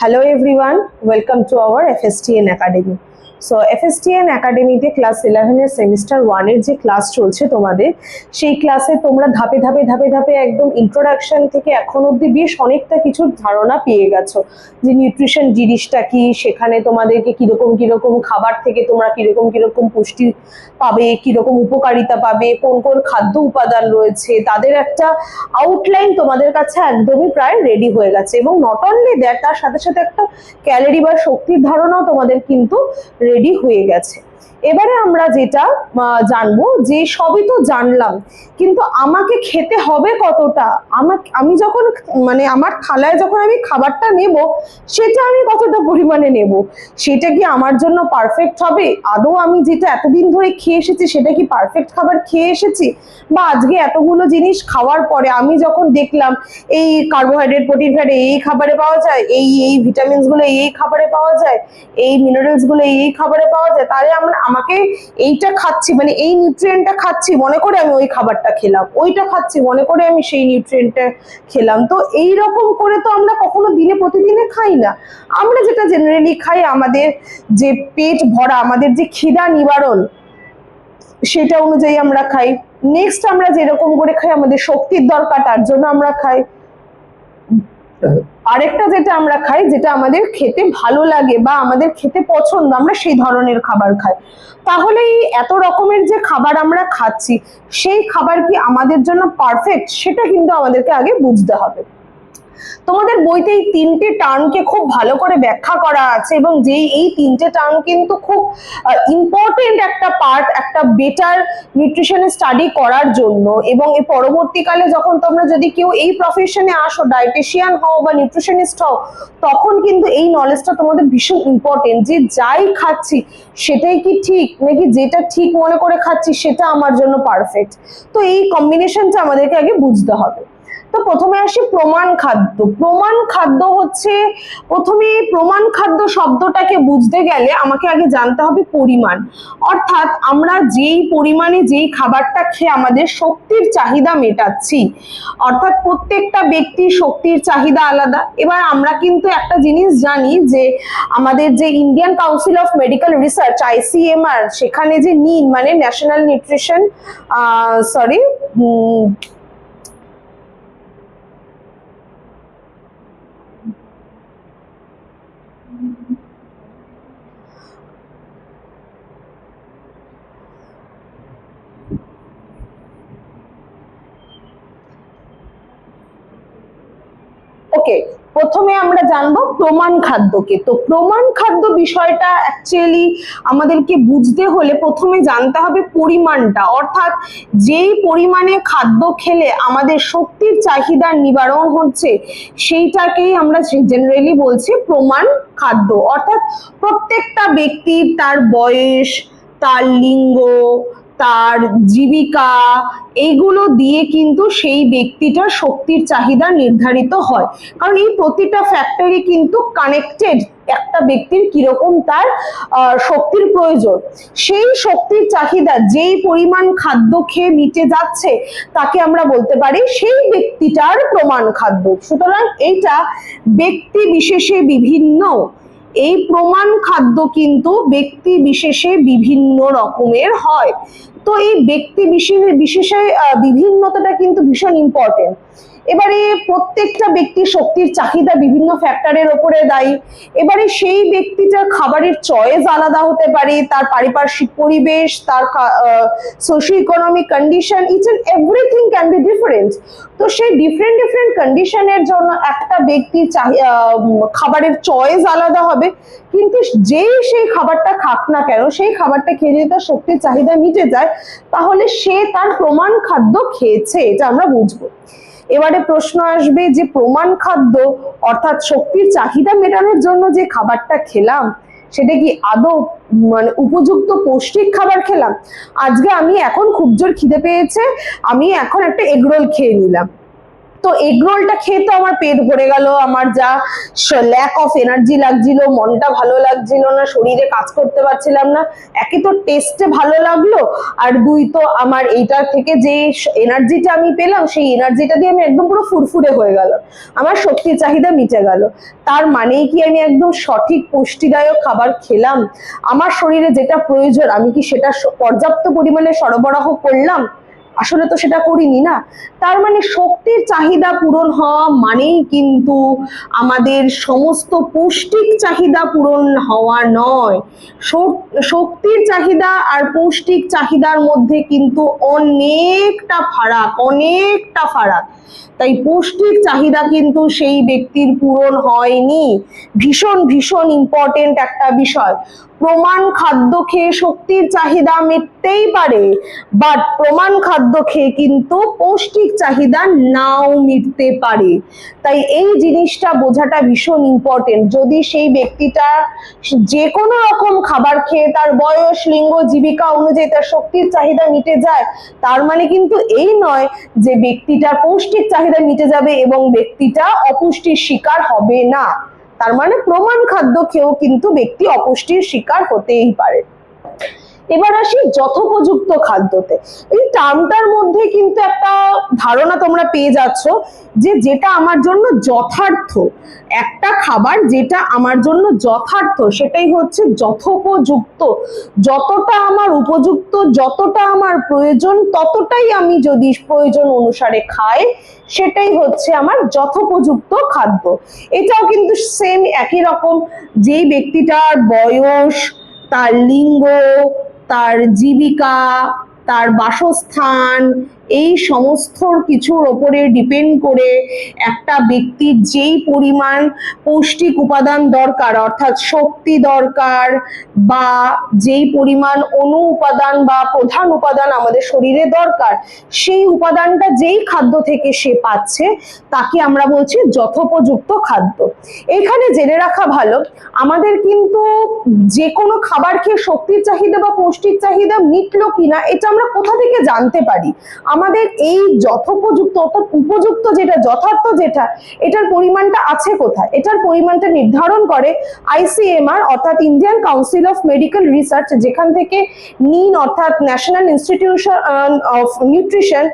Hello everyone, welcome to our FSTN Academy. So FSTN একাডেমিতে class ইলেভেনের semester ওয়ানের যে ক্লাস চলছে তোমাদের, সেই ক্লাসে তোমরা ধাপে ধাপে ধাপে ধাপে একদম ইন্ট্রোডাকশন থেকে এখন অবধি বেশ অনেকটা কিছু ধারণা পেয়ে গেছো। যে নিউট্রিশন জিনিসটা কি, সেখানে তোমাদেরকে কীরকম কীরকম খাবার থেকে তোমরা কীরকম, কীরকম পুষ্টি পাবে, কীরকম উপকারিতা পাবে, কোন কোন খাদ্য উপাদান রয়েছে, তাদের একটা আউটলাইন তোমাদের কাছে একদমই প্রায় রেডি হয়ে গেছে। এবং নট অনলি দ্যাট তার সাথে সাথে একটা ক্যালোরি বা শক্তির ধারণাও তোমাদের কিন্তু রেডি হয়ে গেছে। এবারে আমরা যেটা জানব যে সবই তো জানলাম, কিন্তু আমাকে খেতে হবে কতটা? আমাকে, আমি যখন মানে আমার থালায় যখন আমি খাবারটা নেব, সেটা আমি কতটা পরিমাণে নেব? সেটা কি আমার জন্য পারফেক্ট হবে? আদৌ আমি যেটা এতদিন ধরে খেয়ে এসেছি, সেটা কি পারফেক্ট খাবার খেয়ে এসেছি? বা আজকে এতগুলো জিনিস খাওয়ার পরে আমি যখন দেখলাম, এই কার্বোহাইড্রেট প্রোটিন ফ্যাট এই খাবারে পাওয়া যায়, এই এই ভিটামিনসগুলো এই খাবারে পাওয়া যায়, এই মিনারেলসগুলো এই এই খাবারে পাওয়া যায়, তাহলে আমরা আমাকে এইটা খাচ্ছি মানে এই নিউট্রিয়েন্টটা খাচ্ছি, মনে করে আমি ওই খাবারটা খেলাম। ওইটা খাচ্ছি, মনে করে আমি সেই নিউট্রিয়েন্টটা খেলাম। তো এই রকম করে তো আমরা কখনো দিনে প্রতিদিনে খাই না। আমরা যেটা জেনারেলি খাই, আমাদের যে পেট ভরা, আমাদের যে খিদা নিবারণ, সেটা অনুযায়ী আমরা খাই। নেক্সট আমরা যেরকম করে খাই, আমাদের শক্তির দরকার, তার জন্য আমরা খাই। আরেকটা যেটা আমরা খাই, যেটা আমাদের খেতে ভালো লাগে বা আমাদের খেতে পছন্দ, আমরা সেই ধরনের খাবার খাই। তাহলে এই এত রকমের যে খাবার আমরা খাচ্ছি, সেই খাবার কি আমাদের জন্য পারফেক্ট সেটা কিন্তু আমাদেরকে আগে বুঝতে হবে। তোমাদের বইতে এই তিনটে টার্মকে খুব ভালো করে ব্যাখ্যা করা আছে এবং যেই, এই তিনটে টার্ম কিন্তু খুব ইম্পর্টেন্ট একটা পার্ট একটা বেটার নিউট্রিশন স্টাডি করার জন্য। এবং এই পরবর্তীকালে যখন তোমরা যদি কেউ এই প্রফেশনে আসো ডায়েটিশিয়ান হও বা নিউট্রিশনিস্ট হও, তখন কিন্তু এই নলেজটা তোমাদের ভীষণ ইম্পর্টেন্ট যে যাই খাচ্ছি, সেটাই কি ঠিক, নাকি যেটা ঠিক মনে করে খাচ্ছি, সেটা আমার জন্য পারফেক্ট তো এই কম্বিনেশনটা আমাদেরকে আগে বুঝতে হবে। তো প্রথমে আসি প্রমাণ খাদ্য। প্রমাণ খাদ্য হচ্ছে প্রথমে প্রমাণ খাদ্য শব্দটাকে বুঝতে গেলে আমাকে আগে জানতে হবে পরিমাণ। অর্থাৎ আমরা যেই পরিমাণে যেই খাবারটা খেয়ে আমাদের শক্তির চাহিদা মেটাচ্ছি, অর্থাৎ প্রত্যেকটা ব্যক্তির শক্তির চাহিদা আলাদা। এবার আমরা কিন্তু একটা জিনিস জানি যে আমাদের যে Indian council of medical research ICMR সেখানে যে নিন মানে ন্যাশনাল নিউট্রিশন সরি ওকে প্রথমে আমরা জানব প্রমাণ খাদ্যকে। তো প্রমাণ খাদ্য বিষয়টা অ্যাকচুয়ালি আমাদেরকে বুঝতে হলে প্রথমে জানতে হবে পরিমাণটা। অর্থাৎ যেই পরিমাণে খাদ্য খেলে আমাদের শক্তির চাহিদার নিবারণ হচ্ছে, সেইটাকেই আমরা জেনারেলি বলছি প্রমাণ খাদ্য। অর্থাৎ প্রত্যেকটা ব্যক্তির তার বয়স, তার লিঙ্গ তার জীবিকা এইগুলো দিয়ে কিন্তু সেই ব্যক্তিটার শক্তির চাহিদা নির্ধারিত হয়। কারণ এই প্রতিটা ফ্যাক্টরি কিন্তু কানেক্টেড একটা ব্যক্তির কীরকম তার শক্তির প্রয়োজন। সেই শক্তির চাহিদা, যেই পরিমাণ খাদ্য খেয়ে মিটে যাচ্ছে, তাকে আমরা বলতে পারি সেই ব্যক্তিটার প্রমাণ খাদ্য। সুতরাং এইটা ব্যক্তি বিশেষে বিভিন্ন এই প্রমাণ খাদ্য কিন্তু ব্যক্তি বিশেষে বিভিন্ন রকমের হয়। তো এই ব্যক্তি বিশেষে বিশেষে বিভিন্নতাটা কিন্তু ভীষণ ইম্পর্টেন্ট এবারে প্রত্যেকটা ব্যক্তির শক্তির চাহিদা বিভিন্ন ফ্যাক্টরের ওপরে দায়ী। এবারে সেই ব্যক্তিটার খাবারের চয়েস আলাদা হতে পারে, তার পারিপার্শ্বিক পরিবেশ, তার socio economic condition each and everything can be different তো সেই ডিফারেন্ট ডিফারেন্ট কন্ডিশনের জন্য একটা ব্যক্তির খাবারের চয়েস আলাদা হবে। কিন্তু যেই সেই খাবারটা খাক না কেন, সেই খাবারটা খেয়ে যদি তার শক্তির চাহিদা মিটে যায়, তাহলে সে তার প্রমাণ খাদ্য খেয়েছে, এটা আমরা বুঝব। এবারে প্রশ্ন আসবে যে প্রমাণ খাদ্য অর্থাৎ শক্তির চাহিদা মেটানোর জন্য যে খাবারটা খেলাম, সেটা কি আদৌ মানে উপযুক্ত পৌষ্টিক খাবার খেলাম? আজকে আমি এখন খুব জোর খিদে পেয়েছে, আমি এখন একটা এগরোল খেয়ে নিলাম। তো এগ রোলটা খেয়ে তো আমার পেট ভরে গেল, আমার যা ল্যাক অফ এনার্জি লাগছিল, মনটা ভালো লাগছিল না, শরীরে কাজ করতে পারছিলাম না। একে তো টেস্টে ভালো লাগল, আর দুই তো আমার এইটার থেকে যে এনার্জিটা আমি পেলাম, সেই এনার্জিটা দিয়ে আমি একদম পুরো ফুরফুরে হয়ে গেল। আমার শক্তির চাহিদা মিটে গেল। তার মানেই কি আমি একদম সঠিক পুষ্টিদায়ক খাবার খেলাম? আমার শরীরে যেটা প্রয়োজন, আমি কি সেটা পর্যাপ্ত পরিমাণে সরবরাহ করলাম? আসলে তো সেটা করিনি না। তার মানে শক্তির চাহিদা পূরণ হওয়া মানেই কিন্তু আমাদের সমস্ত পৌষ্টিক চাহিদা পূরণ হওয়া নয়। শক- শক্তির চাহিদা আর পৌষ্টিক চাহিদার মধ্যে কিন্তু অনেকটা ফারাক অনেকটা ফারাক। তাই পৌষ্টিক চাহিদা কিন্তু সেই ব্যক্তির পূরণ হয়নি। ভীষণ ভীষণ ইম্পর্টেন্ট একটা বিষয়। প্রমাণ খাদ্য খেয়ে শক্তির চাহিদা মিটতেই পারে বাট প্রমাণ খাদ্য খেয়ে কিন্তু পৌষ্টিক চাহিদা নাও মিটতে পারে। তাই এই জিনিসটা বোঝাটা ভীষণ ইম্পর্টেন্ট যদি সেই ব্যক্তিটা যে কোনো রকম খাবার খেয়ে তার বয়স, লিঙ্গ, জীবিকা অনুযায়ী তার শক্তির চাহিদা মিটে যায়, তার মানে কিন্তু এই নয় যে ব্যক্তিটার পৌষ্টিক চাহিদা মিটে যাবে এবং ব্যক্তিটা অপুষ্টির শিকার হবে না। তার মানে প্রমাণ খাদ্য খেয়েও কিন্তু ব্যক্তি অপুষ্টির শিকার হতেই পারে। এবার আসি যথোপযুক্ত খাদ্যতে। এই টার্মটার মধ্যে কিন্তু একটা ধারণা তোমরা পেয়ে যাচ্ছ যে যেটা আমার জন্য যথার্থ, একটা খাবার যেটা আমার জন্য যথার্থ, সেটাই হচ্ছে যথোপযুক্ত। যতটা আমার উপযুক্ত, যতটা আমার প্রয়োজন, ততটাই আমি যদি প্রয়োজন অনুসারে খাই, সেটাই হচ্ছে আমার যথোপযুক্ত খাদ্য। এটাও কিন্তু সেম একই রকম, যেই ব্যক্তিটার বয়স, তার লিঙ্গ তার জীবিকা তার বাসস্থান এই সমস্ত কিছুর ওপরে ডিপেন্ড করে একটা ব্যক্তির যেই পরিমাণ পৌষ্টিক উপাদান দরকার, অর্থাৎ শক্তি দরকার বা যেই পরিমাণ অনু উপাদান বা প্রধান উপাদান আমাদের শরীরে দরকার, সেই উপাদানটা যেই খাদ্য থেকে সে পাচ্ছে তাকে আমরা বলছি যথোপযুক্ত খাদ্য। এখানে জেনে রাখা ভালো, আমাদের কিন্তু যে কোনো খাবার খেয়ে শক্তির চাহিদা বা পৌষ্টিক চাহিদা মিটলো কিনা এটা আমরা কোথা থেকে জানতে পারি? আমাদের এই যথোপযুক্ত, অর্থাৎ উপযুক্ত যেটা, যথার্থ যেটা, এটার পরিমাণটা আছে কোথায়? এটার পরিমাণটা নির্ধারণ করে আইসিএমআর, অর্থাৎ Indian council of medical research, যেখান থেকে নিন, অর্থাৎ ন্যাশনাল ইনস্টিটিউশন অফ নিউট্রিশন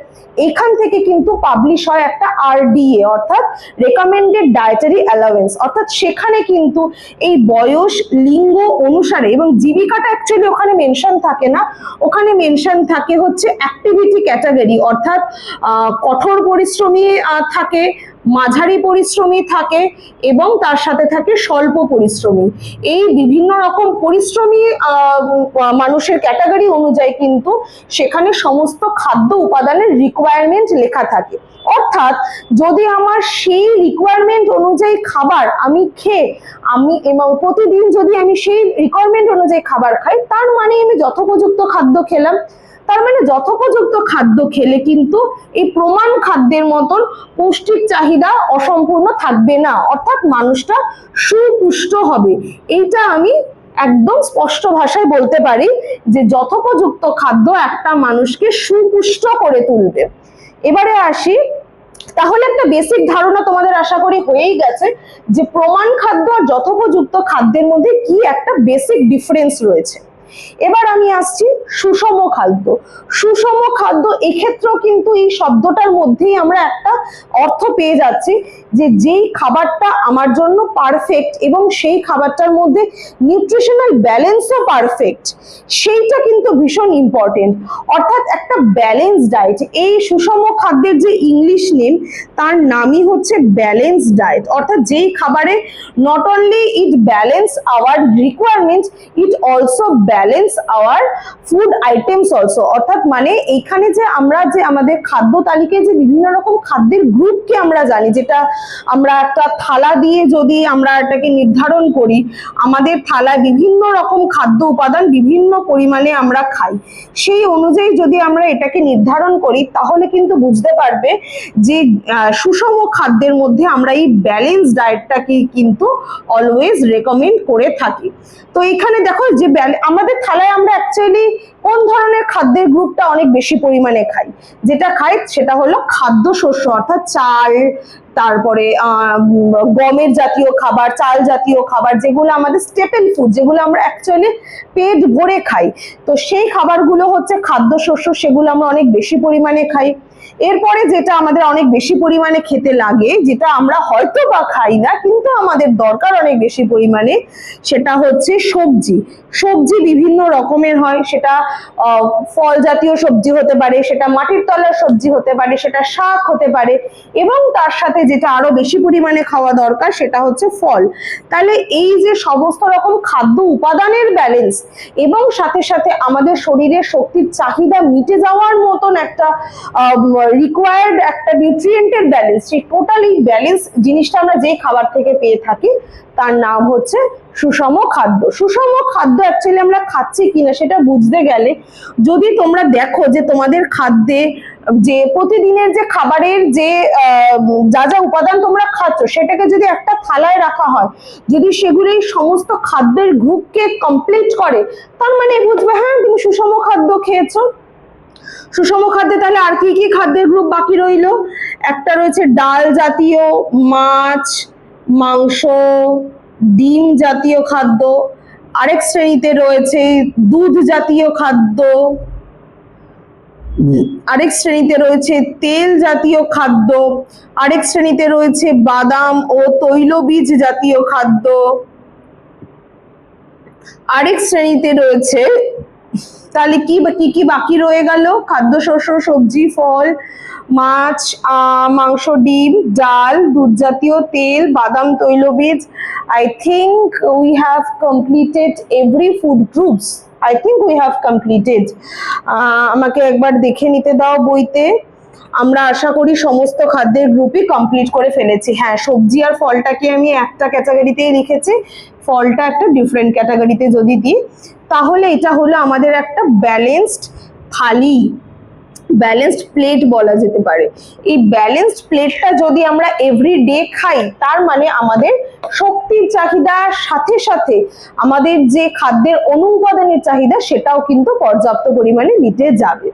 এখান থেকে কিন্তু পাবলিশ হয় একটা আরডিএ অর্থাৎ রেকমেন্ডেড ডায়েটারি অ্যালাওয়েন্স অর্থাৎ সেখানে কিন্তু এই বয়স, লিঙ্গ অনুসারে এবং জীবিকাটা অ্যাকচুয়ালি ওখানে মেনশন থাকে না। ওখানে মেনশন থাকে হচ্ছে অ্যাক্টিভিটি ক্যাটাগরি অর্থাৎ কঠোর পরিশ্রমী থাকে মাঝারি পরিশ্রমী থাকে এবং তার সাথে থাকে স্বল্প পরিশ্রমী। এই বিভিন্ন রকম পরিশ্রমী মানুষের ক্যাটাগরি অনুযায়ী কিন্তু সেখানে সমস্ত খাদ্য উপাদানের রিকোয়ারমেন্ট লেখা থাকে। অর্থাৎ যদি আমার সেই রিকোয়ারমেন্ট অনুযায়ী খাবার আমি খেয়ে, আমি এবং প্রতিদিন যদি আমি সেই রিকোয়ারমেন্ট অনুযায়ী খাবার খাই, তার মানে আমি যথোপযুক্ত খাদ্য খেলাম। তার মানে যথোপযুক্ত খাদ্য খেলে কিন্তু এই প্রমাণ খাদ্যের মতন পৌষ্টিক চাহিদা অসম্পূর্ণ থাকবে না। অর্থাৎ মানুষটা সুপুষ্ট হবে। এইটা আমি একদম স্পষ্ট ভাষায় বলতে পারি যে যথোপযুক্ত খাদ্য একটা মানুষকে সুপুষ্ট করে তুলবে। এবারে আসি। তাহলে একটা বেসিক ধারণা তোমাদের আশা করি হয়েই গেছে যে প্রমাণ খাদ্য আর যথোপযুক্ত খাদ্যের মধ্যে কি একটা বেসিক ডিফারেন্স রয়েছে। এবার আমি আসছি সুষম খাদ্য। সুষম খাদ্য এক্ষেত্রেও কিন্তু এই শব্দটার মধ্যেই আমরা একটা অর্থ পেয়ে যাচ্ছি যে যেই খাবারটা আমার জন্য পারফেক্ট এবং সেই খাবারটার মধ্যে নিউট্রিশনাল ব্যালেন্সও পারফেক্ট সেইটা কিন্তু ভীষণ ইম্পর্টেন্ট অর্থাৎ একটা ব্যালেন্স ডায়েট এই সুষম খাদ্যের যে ইংলিশ নেম তার নামই হচ্ছে ব্যালেন্স ডায়েট অর্থাৎ যেই খাবারে not only it balance our requirements it also balance our food items also অর্থাৎ মানে এইখানে যে আমরা যে আমাদের খাদ্য তালিকায় যে বিভিন্ন রকম খাদ্যের গ্রুপকে আমরা জানি, যেটা আমরা একটা থালা দিয়ে যদি আমরা এটাকে নির্ধারণ করি, আমাদের থালায় বিভিন্ন রকম খাদ্য উপাদান বিভিন্ন পরিমাণে আমরা খাই। সেই অনুযায়ী যদি আমরা এটাকে নির্ধারণ করি, তাহলে কিন্তু বুঝতে পারবে যে সুষম খাদ্যের মধ্যে আমরা এই ব্যালেন্স ডায়েটটাকে কিন্তু অলওয়েজ রেকমেন্ড করে থাকি। তো এখানে দেখো যে আমরা আমাদের থালায় আমরা অ্যাকচুয়ালি কোন ধরনের খাদ্যের গ্রুপটা অনেক বেশি পরিমাণে খাই? যেটা খাই সেটা হলো খাদ্য শস্য, অর্থাৎ চাল, তারপরে গমের জাতীয় খাবার, চাল জাতীয় খাবার, যেগুলো আমাদের স্টেপল ফুড যেগুলো আমরা অ্যাকচুয়ালি পেট ভরে খাই। তো সেই খাবারগুলো হচ্ছে খাদ্যশস্য সেগুলো আমরা অনেক বেশি পরিমাণে খাই। এরপরে যেটা আমাদের অনেক বেশি পরিমাণে খেতে লাগে, যেটা আমরা হয়তো বা খাই না, কিন্তু আমাদের দরকার অনেক বেশি পরিমাণে, সেটা হচ্ছে সবজি। সবজি বিভিন্ন রকমের হয়, সেটা ফল জাতীয় সবজি হতে পারে, সেটা মাটির তলার সবজি হতে পারে, সেটা শাক হতে পারে, এবং তার সাথে যেটা আরও বেশি পরিমাণে খাওয়া দরকার, সেটা হচ্ছে ফল। তাহলে এই যে সমস্ত রকম খাদ্য উপাদানের ব্যালেন্স এবং সাথে সাথে আমাদের শরীরের শক্তির চাহিদা মিটে যাওয়ার মতন একটা রিকোয়ার্ড একটা নিউট্রিয়েন্টের ব্যালেন্স সেই টোটালি ব্যালেন্স জিনিসটা আমরা যেই খাবার থেকে পেয়ে থাকি, তার নাম হচ্ছে সুষম খাদ্য। সুষম খাদ্য অ্যাকচুয়ালি আমরা খাচ্ছি কিনা সেটা বুঝতে গেলে যদি তোমরা দেখো যে তোমাদের খাদ্যে যে প্রতিদিনের যে খাবারের যে যা যা উপাদান তোমরা খাচ্ছ, সেটাকে যদি একটা থালায় রাখা হয়, যদি সেগুলো সমস্ত খাদ্যের গ্রুপকে কমপ্লিট করে, তার মানে বুঝবে হ্যাঁ তুমি সুষম খাদ্য খেয়েছো। সুষম খাদ্যে তাহলে আর কি কি খাদ্যের গ্রুপ বাকি রইল? একটা রয়েছে ডাল জাতীয়, মাছ, মাংস, ডিম জাতীয় খাদ্য। আরেক শ্রেণীতে রয়েছে দুধ জাতীয় খাদ্য। আরেক শ্রেণীতে রয়েছে তেল জাতীয় খাদ্য। আরেক শ্রেণীতে রয়েছে বাদাম ও তৈলবীজ জাতীয় খাদ্য। আরেক শ্রেণীতে রয়েছে তাহলে কি কি কি বাকি রয়ে গেল? খাদ্যশস্য সবজি, ফল, মাছ মাংস, ডিম, ডাল, দুধ জাতীয় তেল, বাদাম, তৈলবীজ। I think we have completed every food groups I think we have completed আমাকে একবার দেখে নিতে দাও বইতে। আমরা আশা করি সমস্ত খাদ্যের গ্রুপই কমপ্লিট করে ফেলেছি। হ্যাঁ সবজি আর ফলটাকে আমি একটা ক্যাটাগরিতেই রেখেছি। ফলটা একটা ডিফারেন্ট ক্যাটাগরিতে যদি দিই তাহলে এটা হলো আমাদের একটা ব্যালেন্সড থালি ব্যালেন্সড প্লেট বলা যেতে পারে। এই ব্যালেন্সড প্লেটটা যদি আমরা এভরি ডে খাই, তার মানে আমাদের শক্তির চাহিদার সাথে সাথে আমাদের যে খাদ্যের অনু উপাদানের চাহিদা, সেটাও কিন্তু পর্যাপ্ত পরিমাণে মিটে যাবে।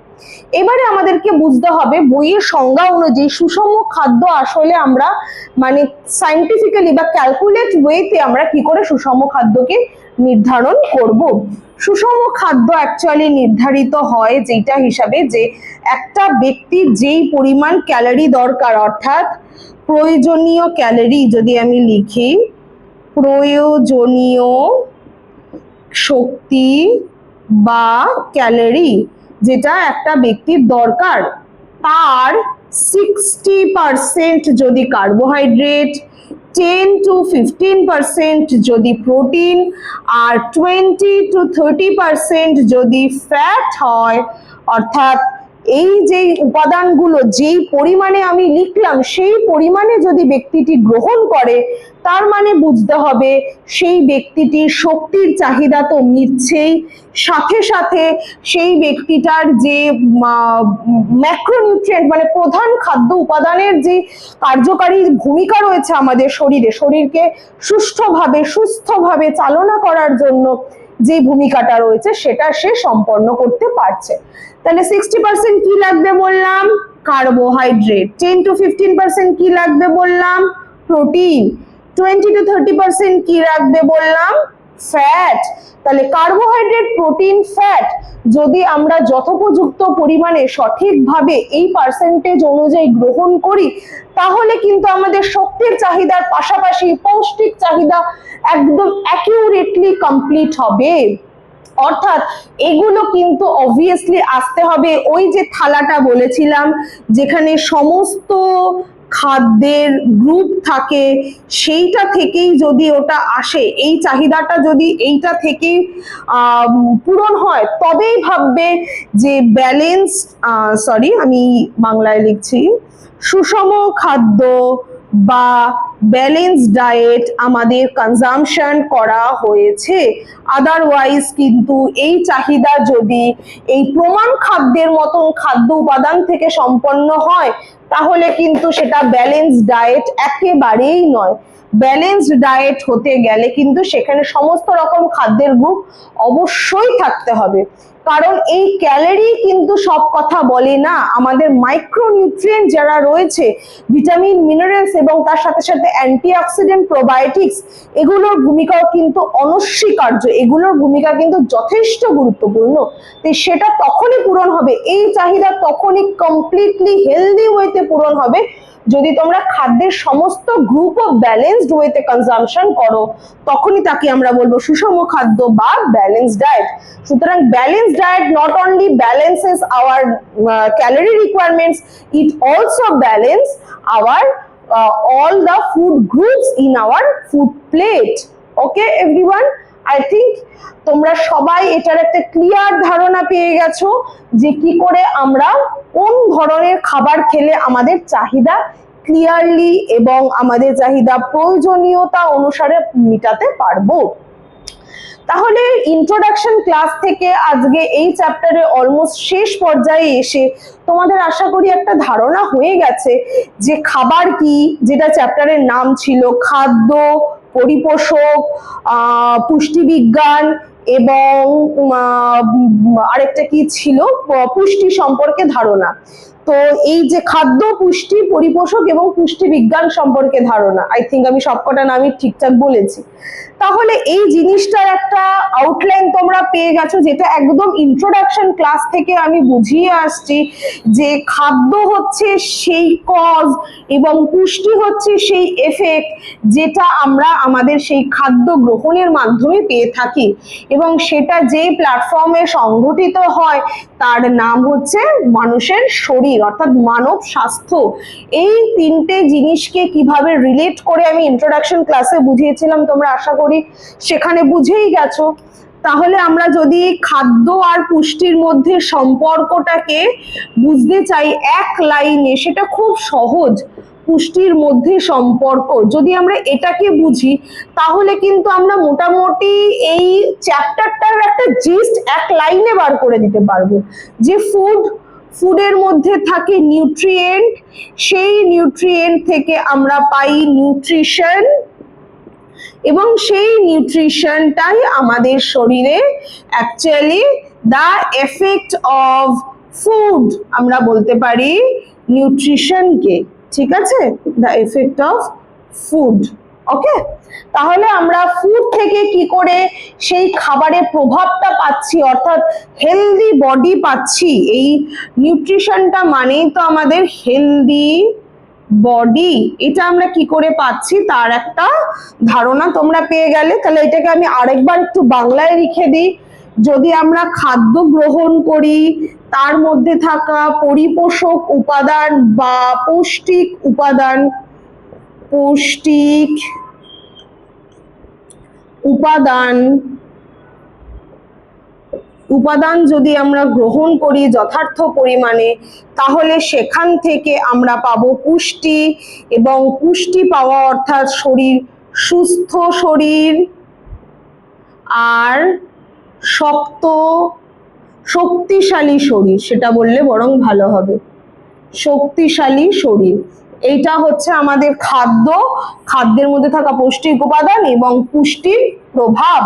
এবারে আমাদেরকে বুঝতে হবে বইয়ের সংজ্ঞা অনুযায়ী সুষম খাদ্য আসলে আমরা মানে সাইন্টিফিক্যালি বা ক্যালকুলেট ওয়েতে আমরা কি করে সুষম খাদ্যকে নির্ধারণ করব। সুষম খাদ্য অ্যাকচুয়ালি নির্ধারিত হয় যেটা হিসাবে যে একটা ব্যক্তির যেই পরিমাণ ক্যালোরি দরকার, অর্থাৎ প্রয়োজনীয় ক্যালোরি যদি আমি লিখি, প্রয়োজনীয় শক্তি বা ক্যালোরি যেটা একটা ব্যক্তির দরকার, তার সিক্সটি পারসেন্ট যদি carbohydrate ten to fifteen percent যদি প্রোটিন আর টোয়েন্টি টু থার্টি পারসেন্ট যদি ফ্যাট হয়, অর্থাৎ এই যে উপাদানগুলো যেই পরিমাণে আমি লিখলাম, সেই পরিমাণে যদি ব্যক্তিটি গ্রহণ করে, তার মানে বুঝতে হবে সেই ব্যক্তিটির শক্তির চাহিদা তো মিটছেই। সাথে সাথে সেই ব্যক্তিটার যে ম্যাক্রোনিউট্রিয়েন্ট মানে প্রধান খাদ্য উপাদানের যে কার্যকারী ভূমিকা রয়েছে আমাদের শরীরে, শরীরকে সুষ্ঠুভাবে, সুস্থভাবে চালনা করার জন্য যে ভূমিকাটা রয়েছে সেটা সে সম্পন্ন করতে পারছে। তাহলে সিক্সটি পার্সেন্ট কি লাগবে বললাম? Carbohydrate ten to fifteen percent কি লাগবে বললাম? Protein twenty to thirty percent কি লাগবে বললাম? ফ্যাট তাহলে কার্বোহাইড্রেট প্রোটিন ফ্যাট যদি আমরা যথোপযুক্ত পরিমাণে সঠিকভাবে এই পার্সেন্টেজ অনুযায়ী গ্রহণ করি, তাহলে কিন্তু আমাদের শক্তির চাহিদার পাশাপাশি পৌষ্টিক চাহিদা একদম অ্যাকিউরেটলি কমপ্লিট হবে। অর্থাৎ এগুলো কিন্তু অবভিয়াসলি আসতে হবে। ওই যে থালাটা বলেছিলাম, যেখানে সমস্ত খাদ্যের গ্রুপ থাকে, সেইটা থেকেই যদি ওটা আসে, এই চাহিদাটা যদি এইটা থেকে পূরণ হয়, তবেই ভাববে যে ব্যালেন্স সরি আমি বাংলায় লিখছি, সুষম খাদ্য বা ব্যালেন্স ডায়েট আমাদের কনজামশন করা হয়েছে। আদারওয়াইজ কিন্তু এই চাহিদা যদি এই প্রমাণ খাদ্যের মতন খাদ্য উপাদান থেকে সম্পন্ন হয়, তাহলে কিন্তু সেটা ব্যালেন্স ডায়েট একেবারেই নয়। ব্যালেন্সড ডায়েট হতে গেলে কিন্তু সেখানে সমস্ত রকম খাদ্যের গ্রুপ অবশ্যই থাকতে হবে। কারণ এই ক্যালোরি কিন্তু সব কথা বলে না। আমাদের মাইক্রোনিউট্রিয়েন্ট যারা রয়েছে ভিটামিন মিনারেলস এবং তার সাথে সাথে অ্যান্টিঅক্সিডেন্ট প্রোবায়োটিক্স এগুলোর ভূমিকাও কিন্তু অনস্বীকার্য। এগুলোর ভূমিকা কিন্তু যথেষ্ট গুরুত্বপূর্ণ। তো সেটা তখনই পূরণ হবে, এই চাহিদা তখনই কমপ্লিটলি হেলদি ওয়েতে পূরণ হবে যদি তোমরা খাদ্যের সমস্ত গ্রুপ অফ ব্যালেন্সড ওয়েতে কনজাম্পশন করো, তখনই তাকে আমরা বলব সুষম খাদ্য বা ব্যালেন্স ডায়েট সুতরাং balance diet not only balances our calorie requirements it also balance our all the food groups in our food plate. Okay, everyone? I think তোমরা সবাই এটার একটা ক্লিয়ার ধারণা পেয়ে গেছো যে কি করে আমরা কোন ধরনের খাবার খেলে আমাদের চাহিদা ক্লিয়ারলি এবং আমাদের চাহিদা প্রয়োজনীয়তা অনুসারে মেটাতে পারব। তাহলে ইন্ট্রোডাকশন ক্লাস থেকে আজকে এই চ্যাপ্টারে অলমোস্ট শেষ পর্যায়ে এসে তোমাদের আশা করি একটা ধারণা হয়ে গেছে যে খাবার কি, যেটা চ্যাপ্টারের নাম ছিল খাদ্য পরিপোষক পুষ্টিবিজ্ঞান এবং আরেকটা কি ছিল? পুষ্টি সম্পর্কে ধারণা। তো এই যে খাদ্য, পুষ্টি, পরিপোষক এবং পুষ্টি বিজ্ঞান সম্পর্কে ধারণা আই থিঙ্ক আমি সবকটা নামই ঠিকঠাক বলেছি। তাহলে এই জিনিসটার একটা আউটলাইন তোমরা পেয়ে গেছো, যেটা একদম ইন্ট্রোডাকশন ক্লাস থেকে আমি বুঝিয়ে আসছি যে খাদ্য হচ্ছে সেই কজ এবং পুষ্টি হচ্ছে সেই এফেক্ট যেটা আমরা আমাদের সেই খাদ্য গ্রহণের মাধ্যমে পেয়ে থাকি। এবং সেটা যে প্ল্যাটফর্মে সংঘটিত হয়, তার নাম হচ্ছে মানুষের শরীর, অর্থাৎ মানব স্বাস্থ্য। এই তিনটে জিনিসকে কীভাবে রিলেট করে আমি ইন্ট্রোডাকশন ক্লাসে বুঝিয়েছিলাম, তোমরা আশা করি, সেখানে বুঝেই গেছো। তাহলে আমরা যদি খাদ্য আর পুষ্টির মধ্যে সম্পর্কটাকে বুঝতে চাই এক লাইনে, সেটা খুব সহজ। পুষ্টির মধ্যে সম্পর্ক, যদি আমরা এটাকে বুঝি, তাহলে কিন্তু আমরা মোটামুটি এই চ্যাপ্টারটার একটা জিস্ট এক লাইনে বার করে দিতে পারব। যে ফুড ফুডের মধ্যে থাকে নিউট্রিয়েন্ট সেই নিউট্রিয়েন্ট থেকে আমরা পাই নিউট্রিশন এবং সেই নিউট্রিশনটাই আমাদের শরীরে actually the effect of food আমরা বলতে পারি নিউট্রিশনকে ঠিক আছে? The effect of food okay তাহলে আমরা ফুড থেকে কি করে সেই খাবারের প্রভাবটা পাচ্ছি, অর্থাৎ হেলদি বডি পাচ্ছি, এই নিউট্রিশনটা মানেই তো আমাদের হেলদি বডি এটা আমরা কি করে পাচ্ছি? তার একটা ধারণা তোমরা পেয়ে গেলে। তাহলে এটাকে আমি আরেকবার একটু বাংলায় লিখে দিই। যদি আমরা খাদ্য গ্রহণ করি, তার মধ্যে থাকা পরিপোষক উপাদান বা পৌষ্টিক উপাদান পৌষ্টিক উপাদান উপাদান যদি আমরা গ্রহণ করি যথার্থ পরিমাণে, তাহলে সেখান থেকে আমরা পাব পুষ্টি এবং পুষ্টি পাওয়া অর্থাৎ শরীর, সুস্থ শরীর আর শক্ত, শক্তিশালী শরীর, সেটা বললে বরং ভালো হবে। শক্তিশালী শরীর, এইটা হচ্ছে আমাদের খাদ্য, খাদ্যের মধ্যে থাকা পৌষ্টিক উপাদান এবং পুষ্টির প্রভাব।